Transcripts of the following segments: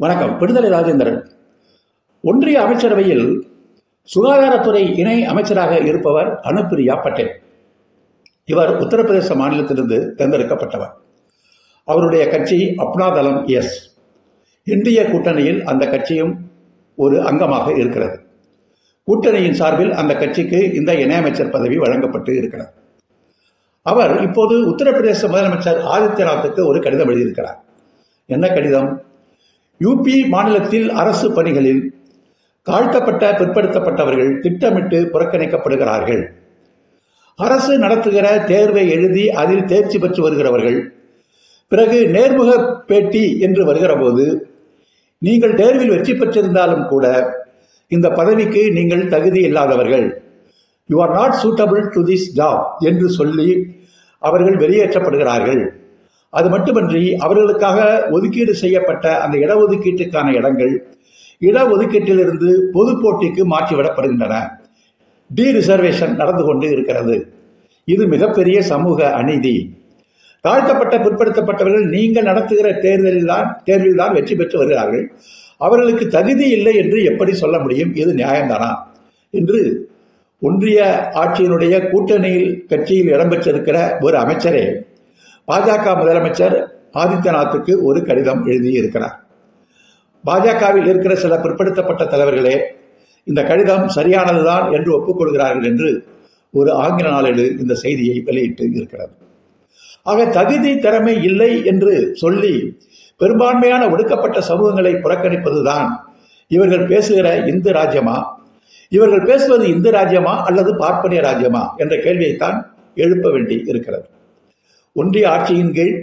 வணக்கம். விடுதலை ராஜேந்திரன். ஒன்றிய அமைச்சரவையில் சுகாதாரத்துறை இணை அமைச்சராக இருப்பவர் அனுப்பிரியா பட்டேல். இவர் உத்தரப்பிரதேச மாநிலத்திலிருந்து தேர்ந்தெடுக்கப்பட்டவர். அவருடைய கட்சி அப்னாதளம் எஸ். இந்திய கூட்டணியில் அந்த கட்சியும் ஒரு அங்கமாக இருக்கிறது. கூட்டணியின் சார்பில் அந்த கட்சிக்கு இந்த இணையமைச்சர் பதவி வழங்கப்பட்டு இருக்கிறது. அவர் இப்போது உத்தரப்பிரதேச முதலமைச்சர் ஆதித்யநாத்துக்கு ஒரு கடிதம் எழுதியிருக்கிறார். என்ன கடிதம்? யூபி மாநிலத்தில் அரசு பணிகளில் தாழ்த்தப்பட்ட பிற்படுத்தப்பட்டவர்கள் திட்டமிட்டு புறக்கணிக்கப்படுகிறார்கள். அரசு நடத்துகிற தேர்வை எழுதி அதில் தேர்ச்சி பெற்று வருகிறவர்கள் பிறகு நேர்முக பேட்டி என்று வருகிற போது நீங்கள் தேர்வில் வெற்றி பெற்றிருந்தாலும் கூட இந்த பதவிக்கு நீங்கள் தகுதி இல்லாதவர்கள். You are not suitable to this job என்று சொல்லி அவர்கள் வெளியேற்றப்படுகிறார்கள். அது மட்டுமன்றி அவர்களுக்காக ஒதுக்கீடு செய்யப்பட்ட அந்த இடஒதுக்கீட்டுக்கான இடங்கள் இடஒதுக்கீட்டிலிருந்து பொது போட்டிக்கு மாற்றிவிடப்படுகின்றன. டி ரிசர்வேஷன் நடந்து கொண்டு இருக்கிறது. இது மிகப்பெரிய சமூக அநீதி. தாழ்த்தப்பட்ட பிற்படுத்தப்பட்டவர்கள் நீங்கள் நடத்துகிற தேர்தலில் தான் தேர்வில் தான் வெற்றி பெற்று வருகிறார்கள். அவர்களுக்கு தகுதி இல்லை என்று எப்படி சொல்ல முடியும்? இது நியாயம்தானா? என்று ஒன்றிய ஆட்சியினுடைய கூட்டணியில் கட்சியில் இடம்பெற்றிருக்கிற ஒரு அமைச்சரே பாஜக முதலமைச்சர் ஆதித்யநாத்துக்கு ஒரு கடிதம் எழுதியிருக்கிறார். பாஜகவில் இருக்கிற சில பிற்படுத்தப்பட்ட தலைவர்களே இந்த கடிதம் சரியானதுதான் என்று ஒப்புக்கொள்கிறார்கள் என்று ஒரு ஆங்கில நாளேடு இந்த செய்தியை வெளியிட்டு இருக்கிறது. ஆக தகுதி திறமை இல்லை என்று சொல்லி பெரும்பான்மையான ஒடுக்கப்பட்ட சமூகங்களை புறக்கணிப்பதுதான் இவர்கள் பேசுகிற இந்து ராஜ்யமா? இவர்கள் பேசுவது இந்து ராஜ்யமா அல்லது பார்ப்பனிய ராஜ்யமா? என்ற கேள்வியைத்தான் எழுப்ப வேண்டி இருக்கிறது ஒன்றிய ஆட்சியின் கீழ்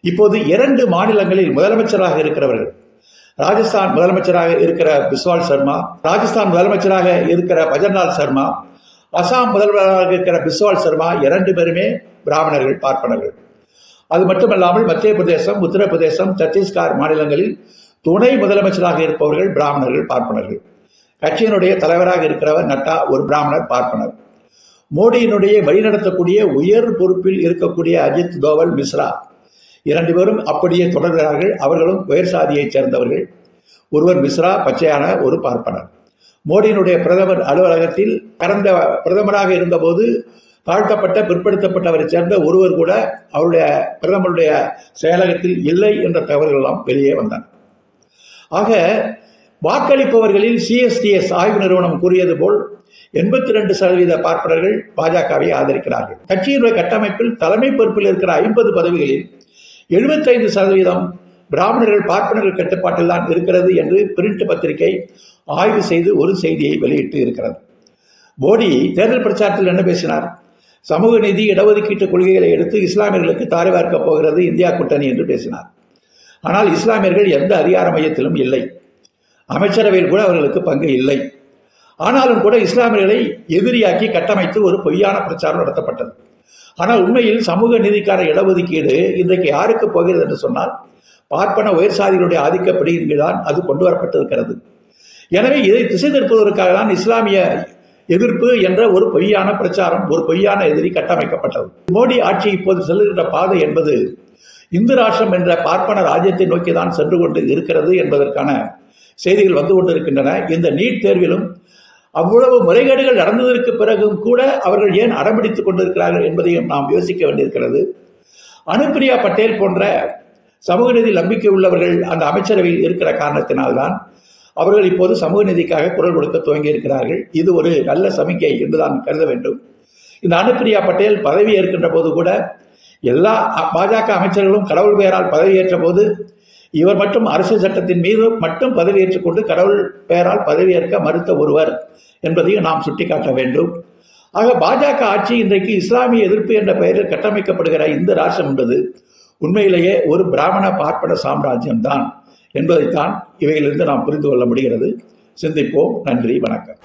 இப்போது இரண்டு மாநிலங்களில் முதலமைச்சராக இருக்கிறவர்கள் ராஜஸ்தான் முதலமைச்சராக இருக்கிற பிஸ்வால் சர்மா ராஜஸ்தான் முதலமைச்சராக இருக்கிற பஜன்லால் சர்மா அசாம் முதல்வராக இருக்கிற பிஸ்வால் சர்மா இரண்டு பேருமே பிராமணர்கள் பார்ப்பனர்கள். அது மட்டுமல்லாமல் மத்திய பிரதேசம் உத்தரப்பிரதேசம் சத்தீஸ்கர் மாநிலங்களில் துணை முதலமைச்சராக இருப்பவர்கள் பிராமணர்கள் பார்ப்பனர்கள். கட்சியினுடைய தலைவராக இருக்கிறவர் நட்டா ஒரு பிராமணர் பார்ப்பனர். மோடியினுடைய வழிநடத்தக்கூடிய உயர் பொறுப்பில் இருக்கக்கூடிய அஜித் தோவல் மிஸ்ரா. இரண்டு பேரும் அப்படியே தொடர்கிறார்கள். அவர்களும் உயர் சாதியைச் சேர்ந்தவர்கள். ஒருவர் மிஸ்ரா பச்சையான ஒரு பார்ப்பனர். மோடியினுடைய பிரதமர் அலுவலகத்தில் கடந்த பிரதமராக இருந்தபோது தாழ்த்தப்பட்ட பிற்படுத்தப்பட்டவரை சேர்ந்த ஒருவர் கூட அவருடைய பிரதமருடைய செயலகத்தில் இல்லை என்ற தகவல்கள் எல்லாம் வெளியே வந்தார் ஆக வாக்களிப்பவர்களில் சிஎஸ்டிஎஸ் ஆய்வு நிறுவனம் கூறியது போல் எண்பத்தி ரெண்டு சதவீத பார்ப்பனர்கள் பாஜகவை ஆதரிக்கிறார்கள். கட்சியினுடைய கட்டமைப்பில் தலைமை பொறுப்பில் இருக்கிற ஐம்பது பதவிகளில் எழுபத்தைந்து சதவீதம் பிராமணர்கள் பார்ப்பனர்கள் கட்டுப்பாட்டில் தான் இருக்கிறது என்று பிரிண்ட் பத்திரிகை ஆய்வு செய்து ஒரு செய்தியை வெளியிட்டு இருக்கிறது. மோடி தேர்தல் பிரச்சாரத்தில் என்ன பேசினார்? சமூக நிதி இடஒதுக்கீட்டு கொள்கைகளை எடுத்து இஸ்லாமியர்களுக்கு தாரை வார்க்கப் போகிறது இந்தியா கூட்டணி என்று பேசினார். ஆனால் இஸ்லாமியர்கள் எந்த அதிகார மையத்திலும் இல்லை. அமைச்சரவையில் கூட அவர்களுக்கு பங்கு இல்லை. ஆனாலும் கூட இஸ்லாமியர்களை எதிரியாக்கி கட்டமைத்து ஒரு பொய்யான பிரச்சாரம் நடத்தப்பட்டது. ஆனால் உண்மையில் சமூக நீதிக்கான இடஒதுக்கீடு இன்றைக்கு யாருக்கு போகிறது என்று சொன்னால் பார்ப்பன உயர் சாதிகளுடைய ஆதிக்கப்படியின் அது கொண்டு வரப்பட்டிருக்கிறது. எனவே இதை திசை திருப்பதற்காக தான் இஸ்லாமிய எதிர்ப்பு என்ற ஒரு பொய்யான பிரச்சாரம் ஒரு பொய்யான எதிரி கட்டமைக்கப்பட்டது. மோடி ஆட்சி இப்போது செல்லுகின்ற பாதை என்பது இந்து ராஷ்டிரம் என்ற பார்ப்பன ராஜ்யத்தை நோக்கி தான் சென்று கொண்டு இருக்கிறது என்பதற்கான செய்திகள் வந்து கொண்டிருக்கின்றன. இந்த நீட் தேர்விலும் அவ்வளவு முறைகேடுகள் நடந்ததற்கு பிறகும் கூட அவர்கள் ஏன் அடம்பிடித்துக் கொண்டிருக்கிறார்கள் என்பதையும் நாம் யோசிக்க வேண்டியிருக்கிறது. அனுப்பிரியா பட்டேல் போன்ற சமூக நீதி நம்பிக்கை உள்ளவர்கள் அந்த அமைச்சரவையில் இருக்கிற காரணத்தினால்தான் அவர்கள் இப்போது சமூக நீதிக்காக குரல் கொடுக்க துவங்கி இருக்கிறார்கள் இது ஒரு நல்ல சமிக்கை என்றுதான் கருத வேண்டும். இந்த அனுப்பிரியா பட்டேல் பதவி ஏற்கின்ற போது கூட எல்லா பாஜக அமைச்சர்களும் கடவுள் பெயரால் பதவியேற்ற போது இவர் மட்டும் அரசியல் சட்டத்தின் மீது மட்டும் பதவியேற்றுக் கொண்டு கடவுள் பெயரால் பதவியேற்க மறுத்த ஒருவர் என்பதையும் நாம் சுட்டிக்காட்ட வேண்டும். ஆக பாஜக ஆட்சி இன்றைக்கு இஸ்லாமிய எதிர்ப்பு என்ற பெயரில் கட்டமைக்கப்படுகிற இந்த ராஷ்டிரம் என்பது உண்மையிலேயே ஒரு பிராமண பார்ப்பன சாம்ராஜ்யம் தான் என்பதைத்தான் இவையிலிருந்து நாம் புரிந்து கொள்ள முடிகிறது. சிந்திப்போம். நன்றி. வணக்கம்.